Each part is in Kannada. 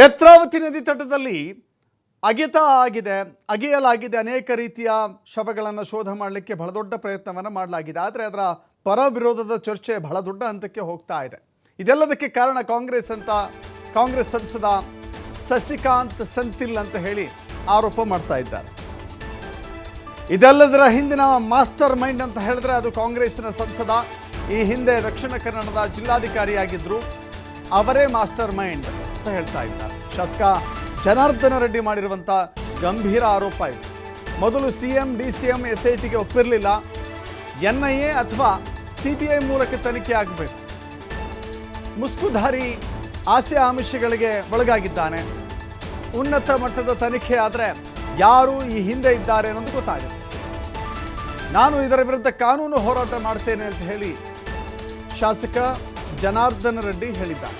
ನೇತ್ರಾವತಿ ನದಿ ತಟದಲ್ಲಿ ಅಗೆತ ಆಗಿದೆ, ಅಗೆಯಲಾಗಿದೆ, ಅನೇಕ ರೀತಿಯ ಶವಗಳನ್ನು ಶೋಧ ಮಾಡಲಿಕ್ಕೆ ಬಹಳ ದೊಡ್ಡ ಪ್ರಯತ್ನವನ್ನು ಮಾಡಲಾಗಿದೆ. ಆದರೆ ಅದರ ಪರ ವಿರೋಧದ ಚರ್ಚೆ ಬಹಳ ದೊಡ್ಡ ಹಂತಕ್ಕೆ ಹೋಗ್ತಾ ಇದೆ. ಇದೆಲ್ಲದಕ್ಕೆ ಕಾರಣ ಕಾಂಗ್ರೆಸ್ ಅಂತ, ಕಾಂಗ್ರೆಸ್ ಸಂಸದ ಸಸಿಕಾಂತ್ ಸಂತಿಲ್ ಅಂತ ಹೇಳಿ ಆರೋಪ ಮಾಡ್ತಾ ಇದ್ದಾರೆ. ಇದೆಲ್ಲದರ ಹಿಂದಿನ ಮಾಸ್ಟರ್ ಮೈಂಡ್ ಅಂತ ಹೇಳಿದ್ರೆ ಅದು ಕಾಂಗ್ರೆಸ್ನ ಸಂಸದ, ಈ ಹಿಂದೆ ದಕ್ಷಿಣ ಕನ್ನಡದ ಜಿಲ್ಲಾಧಿಕಾರಿಯಾಗಿದ್ದರು ಅವರೇ ಮಾಸ್ಟರ್ ಮೈಂಡ್. ಹೇಳ್ತಾ ಇದ್ದಾರೆ ಶಾಸಕ ಜನಾರ್ದನ ರೆಡ್ಡಿ ಮಾಡಿರುವಂಥ ಗಂಭೀರ ಆರೋಪ ಇದು. ಮೊದಲು C M D C M S I ಟಿಗೆ ಒಪ್ಪಿರಲಿಲ್ಲ. ಎನ್ ಐ ಅಥವಾ ಸಿ ಬಿ ಮೂಲಕ ತನಿಖೆ ಆಗಬೇಕು. ಮುಸ್ಕುಧಾರಿ ಆಸೆ ಆಮಿಷಗಳಿಗೆ ಒಳಗಾಗಿದ್ದಾನೆ. ಉನ್ನತ ಮಟ್ಟದ ತನಿಖೆ ಆದರೆ ಯಾರು ಈ ಹಿಂದೆ ಇದ್ದಾರೆ ಅನ್ನೋದು ಗೊತ್ತಾಗುತ್ತೆ ನಾನು ಇದರ ವಿರುದ್ಧ ಕಾನೂನು ಹೋರಾಟ ಮಾಡ್ತೇನೆ ಅಂತ ಹೇಳಿ ಶಾಸಕ ಜನಾರ್ದನ ರೆಡ್ಡಿ ಹೇಳಿದ್ದಾರೆ.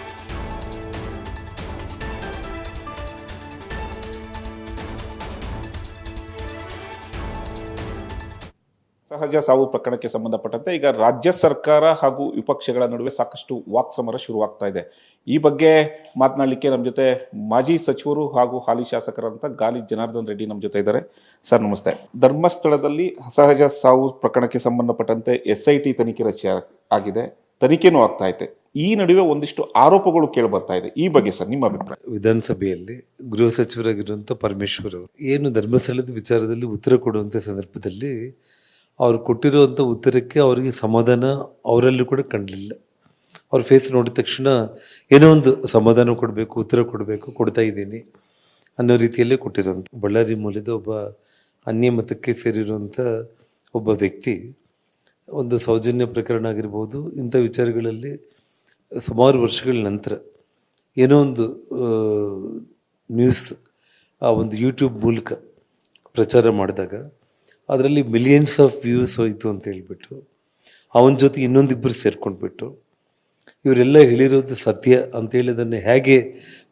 ಸಹಜ ಸಾವು ಪ್ರಕರಣಕ್ಕೆ ಸಂಬಂಧಪಟ್ಟಂತೆ ಈಗ ರಾಜ್ಯ ಸರ್ಕಾರ ಹಾಗೂ ವಿಪಕ್ಷಗಳ ನಡುವೆ ಸಾಕಷ್ಟು ವಾಕ್ಸಮರ ಶುರುವಾಗ್ತಾ ಇದೆ. ಈ ಬಗ್ಗೆ ಮಾತನಾಡಲಿಕ್ಕೆ ನಮ್ಮ ಜೊತೆ ಮಾಜಿ ಸಚಿವರು ಹಾಗೂ ಹಾಲಿ ಶಾಸಕರಂತ ಗಾಲಿ ಜನಾರ್ದನ್ ರೆಡ್ಡಿ ನಮ್ಮ ಜೊತೆ ಇದ್ದಾರೆ. ಸರ್, ನಮಸ್ತೆ. ಧರ್ಮಸ್ಥಳದಲ್ಲಿ ಅಸಹಜ ಸಾವು ಪ್ರಕರಣಕ್ಕೆ ಸಂಬಂಧಪಟ್ಟಂತೆ ಎಸ್ ಐ ಟಿ ತನಿಖೆ ರಚನೆ ಆಗಿದೆ. ತನಿಖೆನೂ ಆಗ್ತಾ ಇದೆ. ಈ ನಡುವೆ ಒಂದಿಷ್ಟು ಆರೋಪಗಳು ಕೇಳಿ ಬರ್ತಾ ಇದೆ. ಈ ಬಗ್ಗೆ ಸರ್, ನಿಮ್ಮ ಅಭಿಪ್ರಾಯ? ವಿಧಾನಸಭೆಯಲ್ಲಿ ಗೃಹ ಸಚಿವರಾಗಿರುವಂಥ ಪರಮೇಶ್ವರ್ ಅವರು ಏನು ಧರ್ಮಸ್ಥಳದ ವಿಚಾರದಲ್ಲಿ ಉತ್ತರ ಕೊಡುವಂಥ ಸಂದರ್ಭದಲ್ಲಿ ಅವ್ರು ಕೊಟ್ಟಿರುವಂಥ ಉತ್ತರಕ್ಕೆ ಅವರಿಗೆ ಸಮಾಧಾನ ಅವರಲ್ಲಿ ಕೂಡ ಕಂಡಲಿಲ್ಲ. ಅವ್ರ ಫೇಸ್ ನೋಡಿದ ತಕ್ಷಣ ಏನೋ ಒಂದು ಸಮಾಧಾನ ಕೊಡಬೇಕು, ಉತ್ತರ ಕೊಡಬೇಕು, ಕೊಡ್ತಾ ಇದ್ದೀನಿ ಅನ್ನೋ ರೀತಿಯಲ್ಲೇ ಕೊಟ್ಟಿರೋಂಥ ಬಳ್ಳಾರಿ ಮೂಲದ ಒಬ್ಬ ಅನ್ಯ ಮತಕ್ಕೆ ಸೇರಿರುವಂಥ ಒಬ್ಬ ವ್ಯಕ್ತಿ ಒಂದು ಸೌಜನ್ಯ ಪ್ರಕರಣ ಆಗಿರ್ಬೋದು, ಇಂಥ ವಿಚಾರಗಳಲ್ಲಿ ಸುಮಾರು ವರ್ಷಗಳ ನಂತರ ಏನೋ ಒಂದು ನ್ಯೂಸ್ ಆ, ಒಂದು ಯೂಟ್ಯೂಬ್ ಮೂಲಕ ಪ್ರಚಾರ ಮಾಡಿದಾಗ ಅದರಲ್ಲಿ ಮಿಲಿಯನ್ಸ್ ಆಫ್ ವ್ಯೂಸ್ ಹೋಯಿತು ಅಂತ ಹೇಳಿಬಿಟ್ಟು, ಅವನ ಜೊತೆ ಇನ್ನೊಂದಿಬ್ಬರು ಸೇರ್ಕೊಂಡ್ಬಿಟ್ಟು, ಇವರೆಲ್ಲ ಹೇಳಿರೋದು ಸತ್ಯ ಅಂತೇಳಿ ಅದನ್ನು ಹೇಗೆ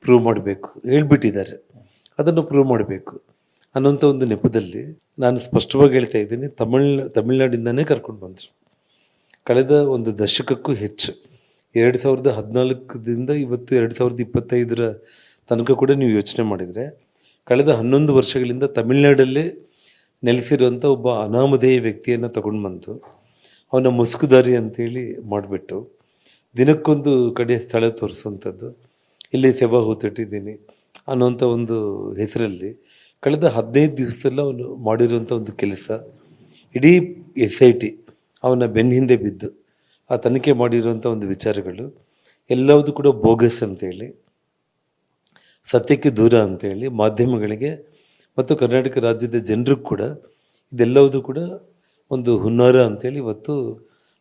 ಪ್ರೂವ್ ಮಾಡಬೇಕು? ಹೇಳಿಬಿಟ್ಟಿದ್ದಾರೆ. ಅದನ್ನು ಪ್ರೂವ್ ಮಾಡಬೇಕು. ಅನ್ನೋಂಥ ಒಂದು ನೆಪದಲ್ಲಿ ನಾನು ಸ್ಪಷ್ಟವಾಗಿ ಹೇಳ್ತಾ ಇದ್ದೀನಿ, ತಮಿಳ್, ತಮಿಳ್ನಾಡಿಂದನೇ ಕರ್ಕೊಂಡು ಬಂದರು. ಕಳೆದ ಒಂದು ದಶಕಕ್ಕೂ ಹೆಚ್ಚು, ಎರಡು ಸಾವಿರದ ಹದಿನಾಲ್ಕದಿಂದ ಇವತ್ತು ಎರಡು ಸಾವಿರದ ಇಪ್ಪತ್ತೈದರ ತನಕ ಕೂಡ ನೀವು ಯೋಚನೆ ಮಾಡಿದರೆ, ಕಳೆದ ಹನ್ನೊಂದು ವರ್ಷಗಳಿಂದ ತಮಿಳ್ನಾಡಲ್ಲೇ ನೆಲೆಸಿರುವಂಥ ಒಬ್ಬ ಅನಾಮಧೇಯ ವ್ಯಕ್ತಿಯನ್ನು ತಗೊಂಡು ಬಂತು ಅವನ ಮುಸುಕುದಾರಿ ಅಂತೇಳಿ ಮಾಡಿಬಿಟ್ಟು ದಿನಕ್ಕೊಂದು ಕಡೆ ಸ್ಥಳ ತೋರಿಸುವಂಥದ್ದು. ಇಲ್ಲಿ ಸೆವಾ ಹೂತಿಟ್ಟಿದ್ದೀನಿ ಅನ್ನೋಂಥ ಒಂದು ಹೆಸರಲ್ಲಿ ಕಳೆದ ಹದಿನೈದು ದಿವಸದಲ್ಲಿ ಅವನು ಮಾಡಿರುವಂಥ ಒಂದು ಕೆಲಸ. ಇಡೀ ಎಸ್ ಐ ಟಿ ಅವನ ಬೆನ್ನ ಹಿಂದೆ ಬಿದ್ದು ಆ ತನಿಖೆ ಮಾಡಿರುವಂಥ ಒಂದು ವಿಚಾರಗಳು. ಎಲ್ಲವೂ ಕೂಡ ಬೋಗಸ್ ಅಂತೇಳಿ, ಸತ್ಯಕ್ಕೆ ದೂರ ಅಂತೇಳಿ ಮಾಧ್ಯಮಗಳಿಗೆ ಮತ್ತು ಕರ್ನಾಟಕ ರಾಜ್ಯದ ಜನರಿಗೂ ಕೂಡ ಇದೆಲ್ಲವೂ ಕೂಡ ಒಂದು ಹುನ್ನಾರ ಅಂತೇಳಿ ಇವತ್ತು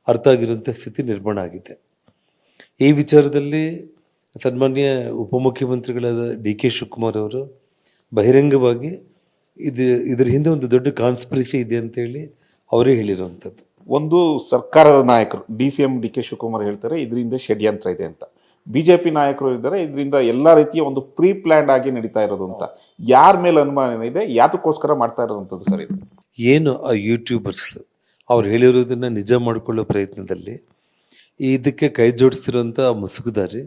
ಅರ್ಥ ಆಗಿರುವಂಥ ಸ್ಥಿತಿ ನಿರ್ಮಾಣ ಆಗಿದೆ. ಈ ವಿಚಾರದಲ್ಲಿ ಸನ್ಮಾನ್ಯ ಉಪಮುಖ್ಯಮಂತ್ರಿಗಳಾದ ಡಿ ಕೆ ಶಿವಕುಮಾರ್ ಅವರು ಬಹಿರಂಗವಾಗಿ ಇದು ಇದರ ಹಿಂದೆ ಒಂದು ದೊಡ್ಡ ಕಾನ್ಸ್ಪಿರಸಿ ಇದೆ ಅಂತೇಳಿ ಅವರೇ ಹೇಳಿರುವಂಥದ್ದು ಒಂದು ಸರ್ಕಾರದ ನಾಯಕರು, D C M D K Shivakumar ಹೇಳ್ತಾರೆ, ಇದರಿಂದ ಷಡ್ಯಂತ್ರ ಇದೆ ಅಂತ. ಬಿಜೆಪಿ ನಾಯಕರು ಇದ್ದಾರೆ. ಇದರಿಂದ ಎಲ್ಲ ರೀತಿಯ ಒಂದು ಪ್ರೀ ಪ್ಲಾನ್ಡ್ ಆಗಿ ನಡೀತಾ ಇರೋದು ಅಂತ. ಯಾರ ಮೇಲೆ ಅನುಮಾನ ಇದೆ, ಯಾತಕ್ಕೋಸ್ಕರ ಮಾಡ್ತಾ ಇರೋದಂಥದ್ದು ಸರ್ ಇದು? ಏನು ಆ ಯೂಟ್ಯೂಬರ್ಸ್ ಅವ್ರು ಹೇಳಿರೋದನ್ನು ನಿಜ ಮಾಡಿಕೊಳ್ಳೋ ಪ್ರಯತ್ನದಲ್ಲಿ ಇದಕ್ಕೆ ಕೈ ಜೋಡಿಸಿರುವಂಥ ಮುಸುಗುದಾರಿ,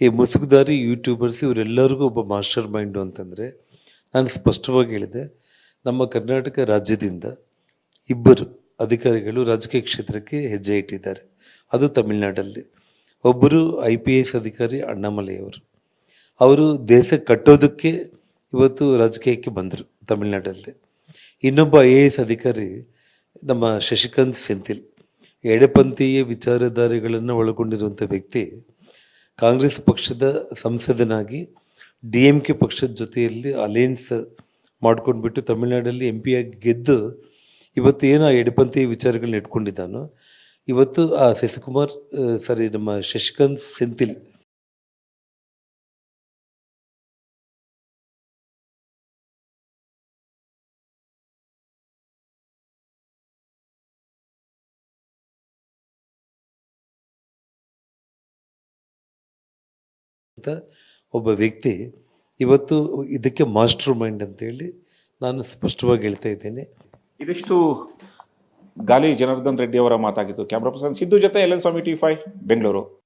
ಈ ಮುಸುಗುದಾರಿ ಯೂಟ್ಯೂಬರ್ಸ್ ಇವರೆಲ್ಲರಿಗೂ ಒಬ್ಬ ಮಾಸ್ಟರ್ ಮೈಂಡು ಅಂತಂದರೆ ನಾನು ಸ್ಪಷ್ಟವಾಗಿ ಹೇಳಿದೆ, ನಮ್ಮ ಕರ್ನಾಟಕ ರಾಜ್ಯದಿಂದ ಇಬ್ಬರು ಅಧಿಕಾರಿಗಳು ರಾಜಕೀಯ ಕ್ಷೇತ್ರಕ್ಕೆ ಹೆಜ್ಜೆ ಇಟ್ಟಿದ್ದಾರೆ. ಅದು ತಮಿಳುನಾಡಲ್ಲಿ. ಒಬ್ಬರು ಐ ಪಿ ಎಸ್ ಅಧಿಕಾರಿ ಅಣ್ಣಾಮಲೈಯವರು. ಅವರು ದೇಶ ಕಟ್ಟೋದಕ್ಕೆ ಇವತ್ತು ರಾಜಕೀಯಕ್ಕೆ ಬಂದರು ತಮಿಳುನಾಡಲ್ಲಿ. ಇನ್ನೊಬ್ಬ ಐ ಎ ಎಸ್ ಅಧಿಕಾರಿ ನಮ್ಮ ಶಶಿಕಾಂತ್ ಸೆಂಥಿಲ್, ಎಡಪಂಥೀಯ ವಿಚಾರಧಾರೆಗಳನ್ನು ಒಳಗೊಂಡಿರುವಂಥ ವ್ಯಕ್ತಿ, ಕಾಂಗ್ರೆಸ್ ಪಕ್ಷದ ಸಂಸದನಾಗಿ ಡಿ ಎಂ ಕೆ ಪಕ್ಷದ ಜೊತೆಯಲ್ಲಿ ಅಲಯನ್ಸ್ ಮಾಡ್ಕೊಂಡ್ಬಿಟ್ಟು ತಮಿಳುನಾಡಲ್ಲಿ ಎಂ ಪಿಯಾಗಿ ಗೆದ್ದು ಇವತ್ತು ಏನು ಆ ಎಡಪಂಥೀಯ ವಿಚಾರಗಳನ್ನ ಇಟ್ಕೊಂಡಿದ್ದಾನೋ ಇವತ್ತು, ಆ ಶಶಿಕುಮಾರ್ ಸಾರಿ, ನಮ್ಮ ಶಶಿಕಾಂತ್ ಸೆಂಥಿಲ್. ಅಂತ ಒಬ್ಬ ವ್ಯಕ್ತಿ ಇವತ್ತು ಇದಕ್ಕೆ ಮಾಸ್ಟರ್ ಮೈಂಡ್ ಅಂತ ಹೇಳಿ ನಾನು ಸ್ಪಷ್ಟವಾಗಿ ಹೇಳ್ತಾ ಇದ್ದೇನೆ. ಇದಿಷ್ಟು ಗಾಲಿ ಜನಾರ್ದನ್ ರೆಡ್ಡಿ ಅವರ ಮಾತಾಗಿತ್ತು ಕ್ಯಾಮ್ರಾ ಪರ್ಸನ್ ಸಿದ್ದು ಜೊತೆ L N Swamy T five Bengaluru.